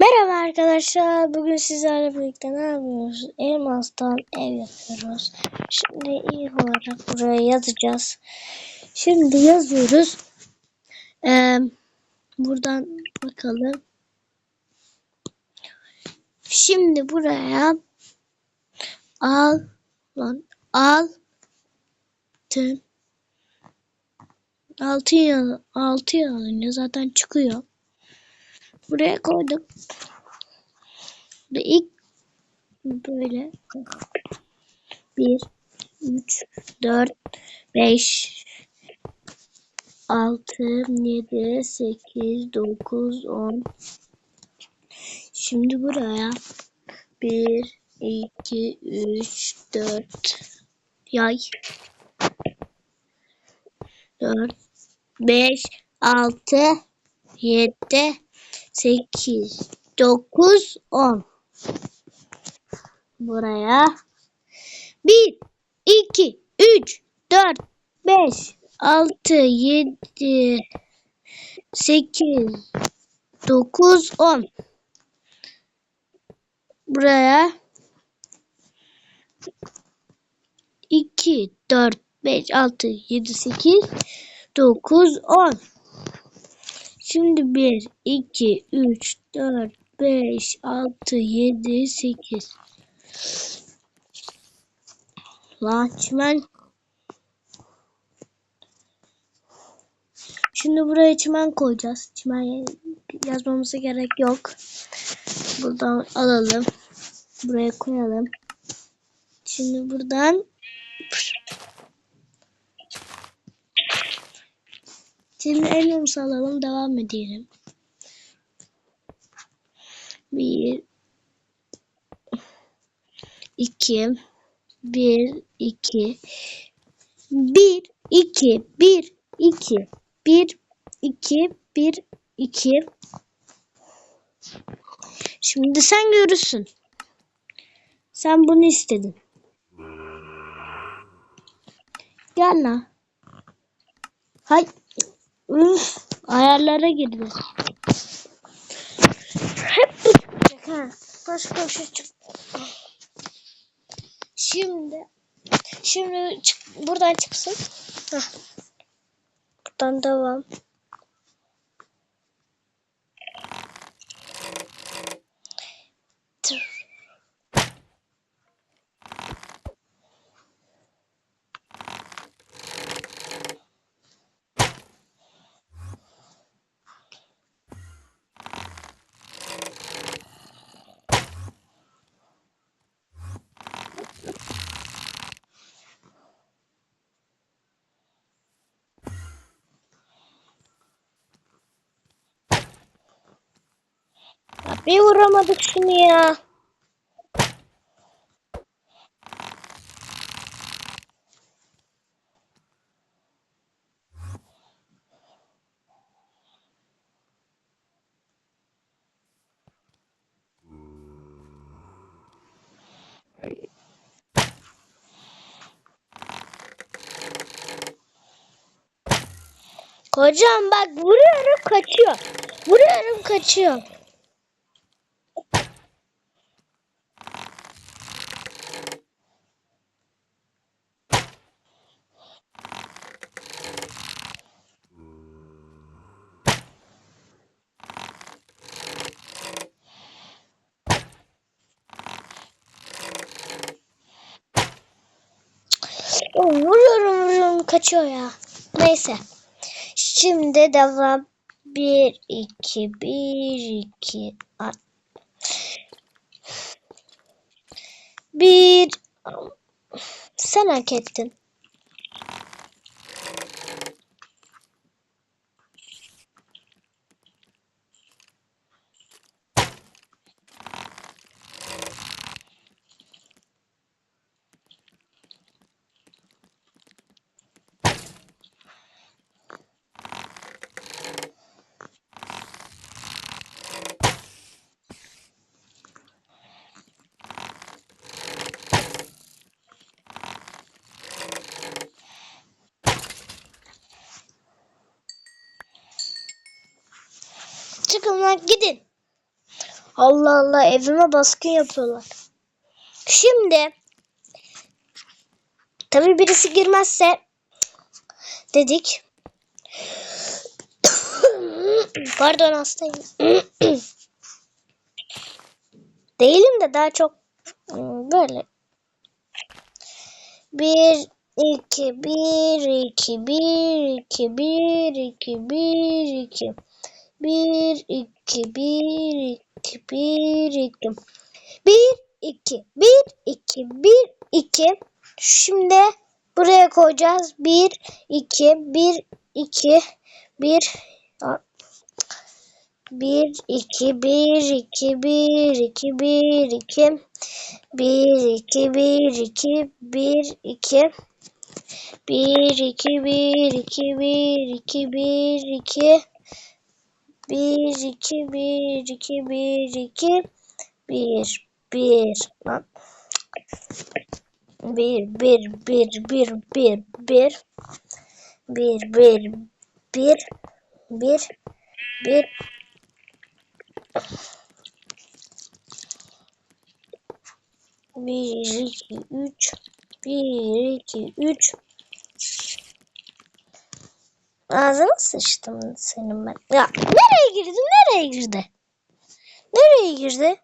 Merhaba arkadaşlar. Bugün sizlerle birlikte ne yapıyoruz? Elmastan ev yapıyoruz. Şimdi ilk olarak buraya yazacağız. Şimdi yazıyoruz. Ee, buradan bakalım. Şimdi buraya al lan al altın altı yaz altı yazınca zaten çıkıyor. Buraya koydum. Ve ilk böyle. 1 3 4 5 6 7 8 9 10 Şimdi buraya 1 2 3 4 yay. 4 5 6 7 8 9 10 buraya. 1 2 3 4 5 6 7 8 9 10 buraya. 2 4 5 6 7 8 9 10 Şimdi 1 2 3 4 5 6 7 8 Lan çimen Şimdi buraya çimen koyacağız. Çimen yazmamıza gerek yok. Buradan alalım. Buraya koyalım. Şimdi buradan Şimdi elmamızı alalım. Devam edelim. Bir iki bir iki bir iki bir iki bir iki bir iki Şimdi sen görürsün. Sen bunu istedin. Gel lan. Hay. Üf, ayarlara girdi. Hep bu çıkacak ha. Başka bir şey çık. Şimdi şimdi çık, buradan çıksın. Heh. Buradan devam. Tır. Ya bir vuramadık şunu ya. Kocam bak vuruyorum kaçıyor. Vuruyorum kaçıyor. Ya Vuruyorum vuruyorum kaçıyor ya. Neyse. Şimdi devam. 1 2 1 2 Bir sen hak ettin. çıkın lan gidin. Allah Allah evime baskın yapıyorlar. Şimdi tabi birisi girmezse dedik. Pardon hastayım. Değilim de daha çok hmm, böyle. Bir 2 1 2 1 2 1 2 1 2 1 2 1 2 1 2 1 2 1 2 1 2 1 2 Şimdi buraya koyacağız. 1 2 1 2 1 1 2 1 2 1 2 1 2 1 2 1 2 1 2 1 2 1 2 1 2 1 2 1, 2, 1, 2, 1, 2, 1, 1. Lan. 1, 1, 1, 1, 1, 1. 1, 1, 1, 1, 1. Bir, iki, üç. Bir, iki, üç. Ağzına sıçtım senin ben. Ya nereye girdi? Nereye girdi? Nereye girdi?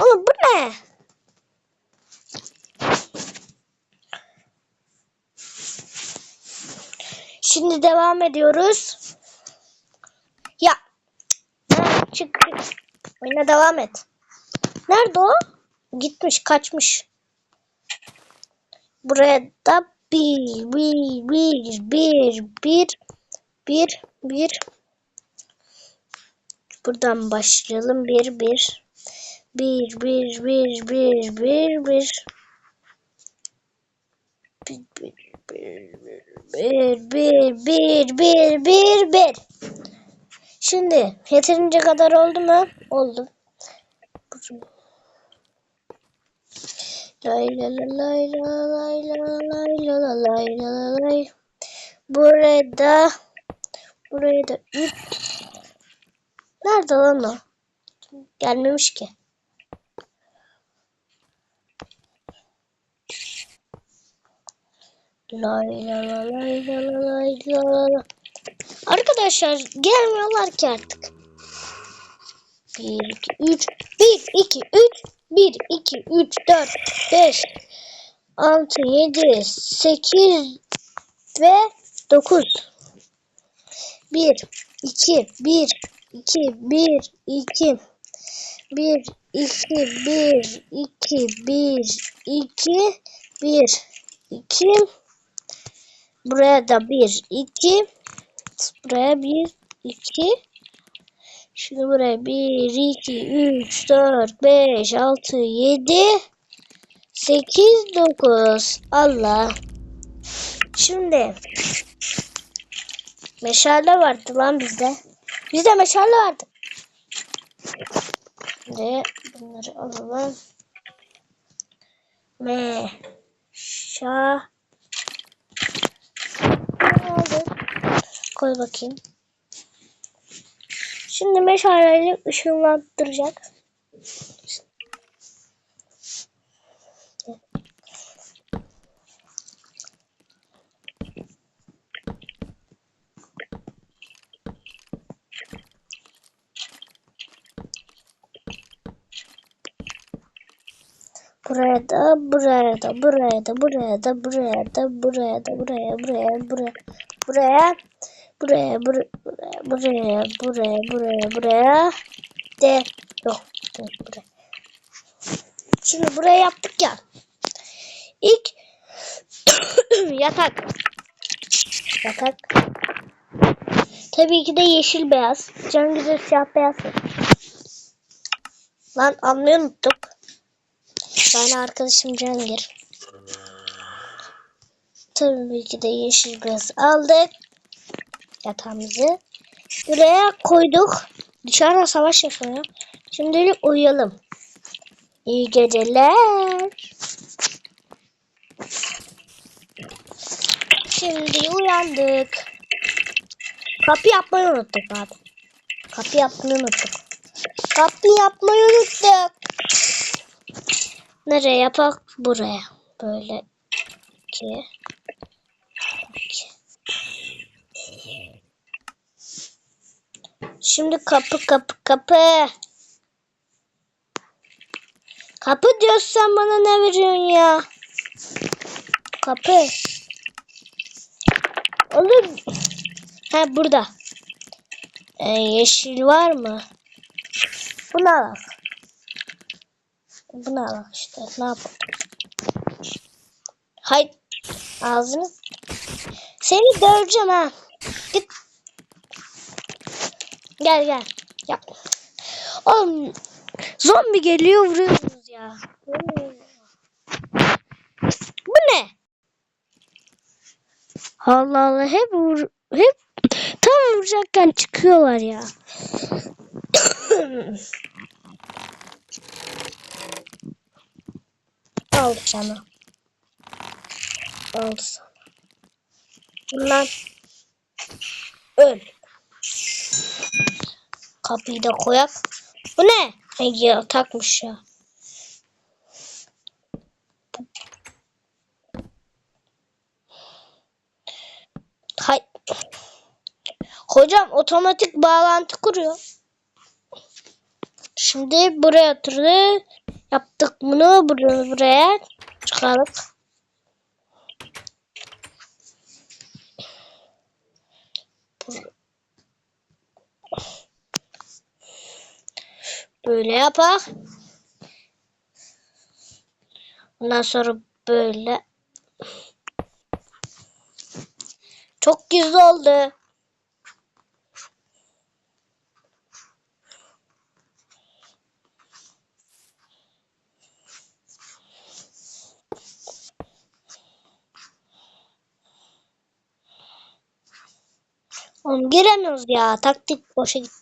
Oğlum bu ne? Şimdi devam ediyoruz. Ya. Çık. Oyuna devam et. Nerede o? Gitmiş kaçmış. Buraya da bir, bir, bir, bir, bir, bir, bir. Buradan başlayalım. Bir, bir. Bir, bir, bir, bir, bir, bir. Bir, bir, bir, bir, bir, bir. Şimdi yeterince kadar oldu mu? Oldu. Lay la la lay la lay la lay la la lay la la lay. Burada buraya da. Nerede lan o? Gelmemiş ki. Lay la la lay la la lay la la la. Arkadaşlar gelmiyorlar ki artık. 1, 2, 3, 1, 2, 3, 1, 2, 3, 4, 5, 6, 7, 8 ve 9. 1, 2, 1, 2, 1, 2, 1, 2, 1, 2, 1, 2, 1, 2, buraya da 1, 2, buraya 1, 2, Şimdi buraya 1, 2, 3, 4, 5, 6, 7, 8, 9. Allah. Şimdi meşale vardı lan bizde. Bizde meşale vardı. Şimdi bunları alalım. Meşale. Aldık. Koy bakayım. Şimdi meşaleyle ışınlandıracak. Buraya da, buraya da, buraya da, buraya da, buraya da, buraya da, buraya, buraya, buraya, buraya, buraya, buraya, buraya, buraya, buraya, buraya, de, yok, de, buraya. Şimdi buraya yaptık ya. İlk yatak. Yatak. Tabii ki de yeşil beyaz. Can güzel siyah beyaz. Lan almayı unuttuk. Ben arkadaşım Cengir. Tabii ki de yeşil beyaz aldık. Yatağımızı. Buraya koyduk. Dışarıda savaş yaşanıyor. Şimdilik uyuyalım. İyi geceler. Şimdi uyandık. Kapı yapmayı unuttuk abi. Kapı yapmayı unuttuk. Kapı yapmayı unuttuk. Nereye yapak? Buraya. Böyle. iki. Şimdi kapı kapı kapı. Kapı diyorsun sen bana ne veriyorsun ya? Kapı. Olur. Ha burada. Ee, yeşil var mı? Bunu al. Bunu al işte. Ne yapalım? Hay ağzını. Seni döveceğim ha. Gel gel. Ya. Oğlum zombi geliyor vuruyoruz ya. Bu ne? Allah Allah hep vur, hep tam vuracakken çıkıyorlar ya. Al sana. Al sana. Lan. Öl. Kapıyı da koyak. Bu ne? Ay ya ya. Hay. Hocam otomatik bağlantı kuruyor. Şimdi buraya oturdu. Yaptık bunu buraya çıkarıp. Böyle yapak. Ondan sonra böyle. Çok gizli oldu. Oğlum giremiyoruz ya. Taktik boşa gitti.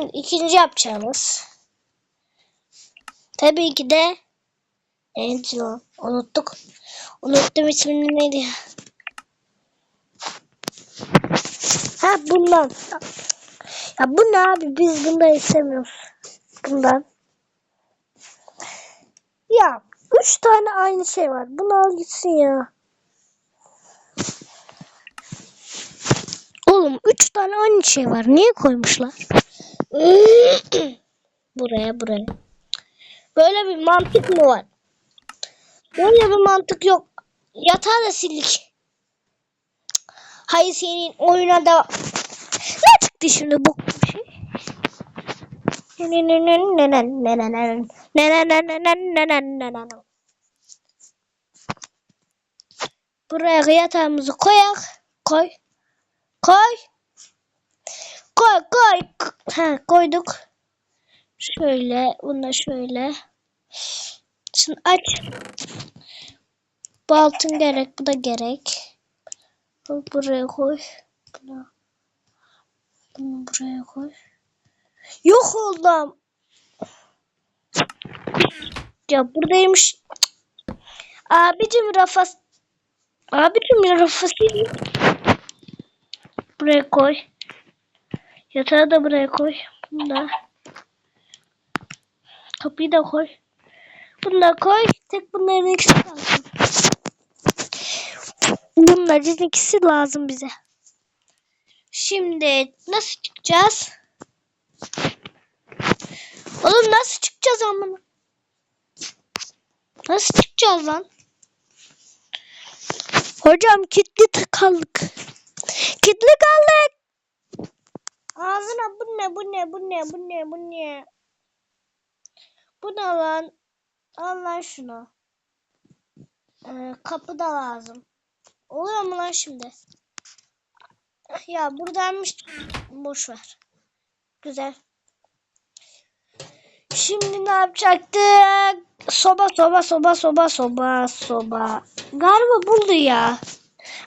Şimdi ikinci yapacağımız. Tabii ki de neydi? Unuttuk. Unuttum ismini neydi? Ha bundan. Ya bu ne abi? Biz bundan istemiyoruz. Bundan. Ya üç tane aynı şey var. Bunu al gitsin ya. Oğlum üç tane aynı şey var. Niye koymuşlar? buraya buraya. Böyle bir mantık mı var? Böyle bir mantık yok. Yatağı da sildik. Hayır senin oyuna da... Ne çıktı şimdi bu şey? Buraya yatağımızı koyak. Koy. Koy. Koy koy. Ha koyduk. Şöyle bunu şöyle. Şimdi aç. Bu altın gerek. Bu da gerek. Bunu buraya koy. Bunu, bunu buraya koy. Yok oldum. Ya buradaymış. Abicim rafas. Abicim rafası. Buraya koy. Yatağı da buraya koy. Bunu da. Kapıyı da koy. Bunu da koy. Tek bunların ikisi lazım. Bunların ikisi lazım bize. Şimdi nasıl çıkacağız? Oğlum nasıl çıkacağız amına? Nasıl çıkacağız lan? Hocam kilitli kaldık. Kilitli kaldık. Ağzına bu ne bu ne bu ne bu ne bu ne? Bu ne lan? Al lan şunu. Ee, kapı da lazım. Oluyor mu lan şimdi? Ya buradaymış. Boş ver. Güzel. Şimdi ne yapacaktık? Soba soba soba soba soba soba. Galiba buldu ya.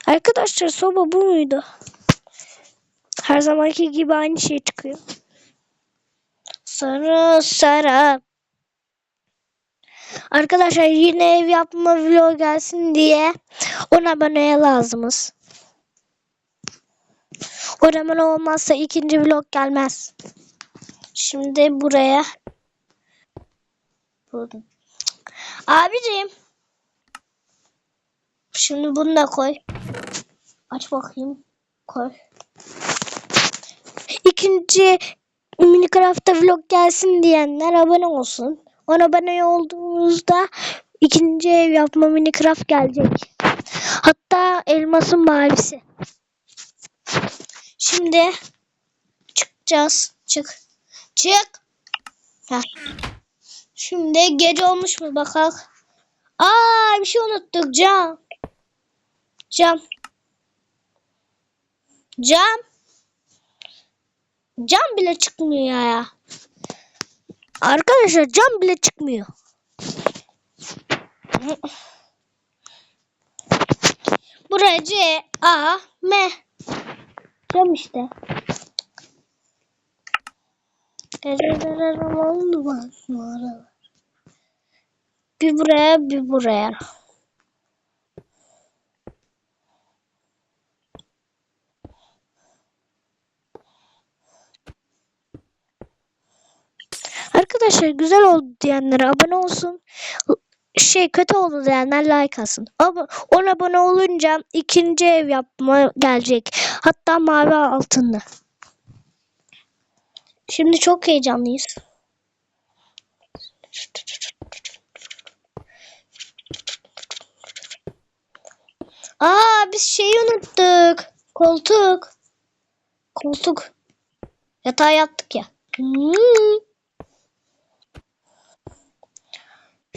Arkadaşlar soba bu muydu? Her zamanki gibi aynı şey çıkıyor. Sarı sarı. Arkadaşlar yine ev yapma vlog gelsin diye 10 aboneye lazımız. Oraman olmazsa ikinci vlog gelmez. Şimdi buraya. Abicim. Şimdi bunu da koy. Aç bakayım. Koy. İkinci Minecraft'ta vlog gelsin diyenler abone olsun. Ona abone olduğunuzda ikinci ev yapma Minecraft gelecek. Hatta elmasın mavisi. Şimdi çıkacağız. Çık. Çık. Heh. Şimdi gece olmuş mu bakalım. Aa bir şey unuttuk cam. Cam. Cam. Cam bile çıkmıyor ya. Arkadaşlar cam bile çıkmıyor. Buraya C, A, M. Cam işte. Geceler bak bu aralar. Bir buraya bir buraya. Arkadaşlar güzel oldu diyenlere abone olsun. Şey kötü oldu diyenler like alsın. Ama 10 abone olunca ikinci ev yapma gelecek. Hatta mavi altınlı. Şimdi çok heyecanlıyız. Aa biz şeyi unuttuk. Koltuk. Koltuk. Yatağa yattık ya. Hmm.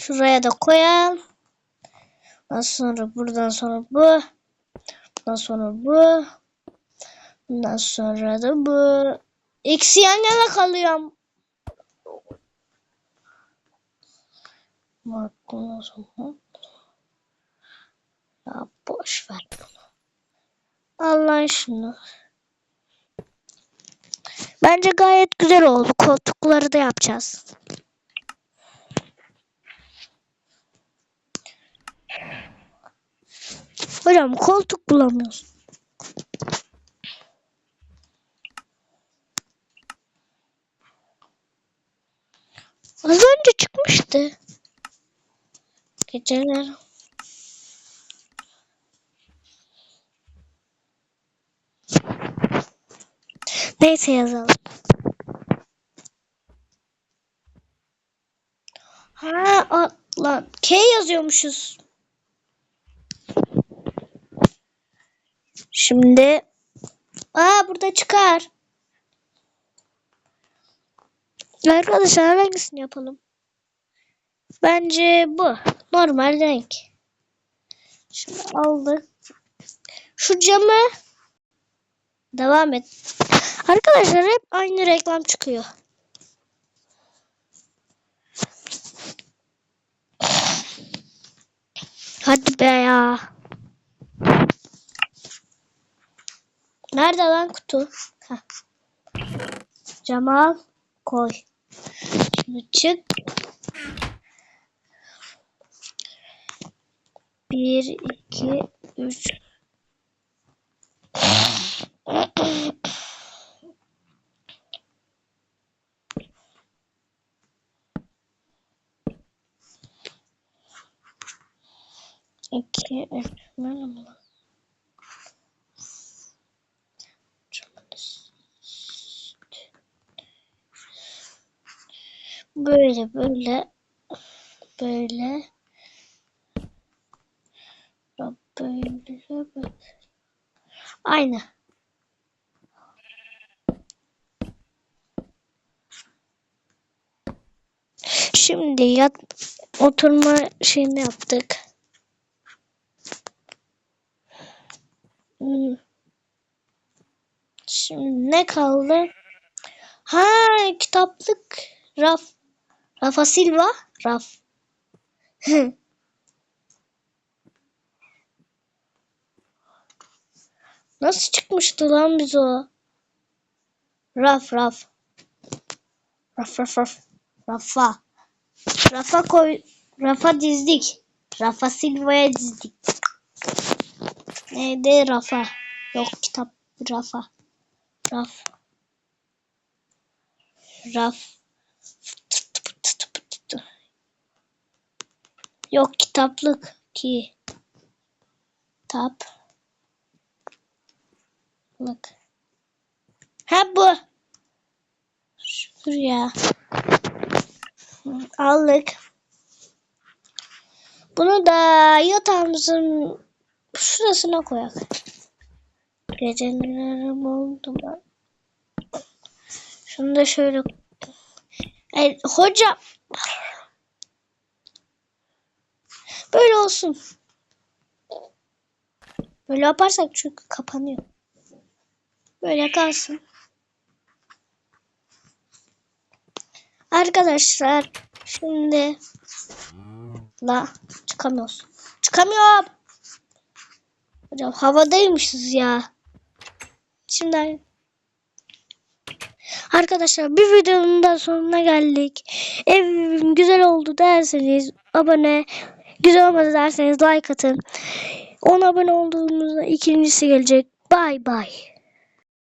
Şuraya da koyalım. Ondan sonra buradan sonra bu. Bundan sonra bu. Bundan sonra da bu. İkisi yan yana kalıyor. Bak ondan sonra. Ya boş ver bunu. Allah şunu. Bence gayet güzel oldu. Koltukları da yapacağız. Hocam koltuk bulamıyoruz. Az önce çıkmıştı. Geceler. Neyse yazalım. Ha, lan K yazıyormuşuz. Şimdi Aa burada çıkar. Arkadaşlar hangisini yapalım? Bence bu. Normal renk. Şunu aldık. Şu camı devam et. Arkadaşlar hep aynı reklam çıkıyor. Hadi be ya. Nerede lan kutu? Heh. Cemal koy. Şimdi çık. Bir, iki, üç. İki, üç. Merhaba. Böyle böyle böyle böyle böyle aynı. Şimdi yat oturma şeyini yaptık. Hmm. Şimdi ne kaldı? Ha kitaplık raf. Rafa Silva. Raf. Nasıl çıkmıştı lan biz o? Raf raf. Raf raf raf. Rafa. Rafa koy. Rafa dizdik. Rafa Silva'ya dizdik. Neydi Rafa? Yok kitap Rafa. Raf. Raf. Yok kitaplık ki. Tap. Lık. Ha bu. Şuraya. Aldık. Bunu da yatağımızın şurasına koyak. Gecelerim oldu mu? Şunu da şöyle. Ay, hocam. Böyle olsun. Böyle yaparsak çünkü kapanıyor. Böyle kalsın. Arkadaşlar şimdi la çıkamıyoruz. Çıkamıyorum. Hocam havadaymışız ya. Şimdi Arkadaşlar bir videonun da sonuna geldik. Evim güzel oldu derseniz abone, güzel olmadı derseniz like atın. 10 abone olduğumuzda ikincisi gelecek. Bay bay.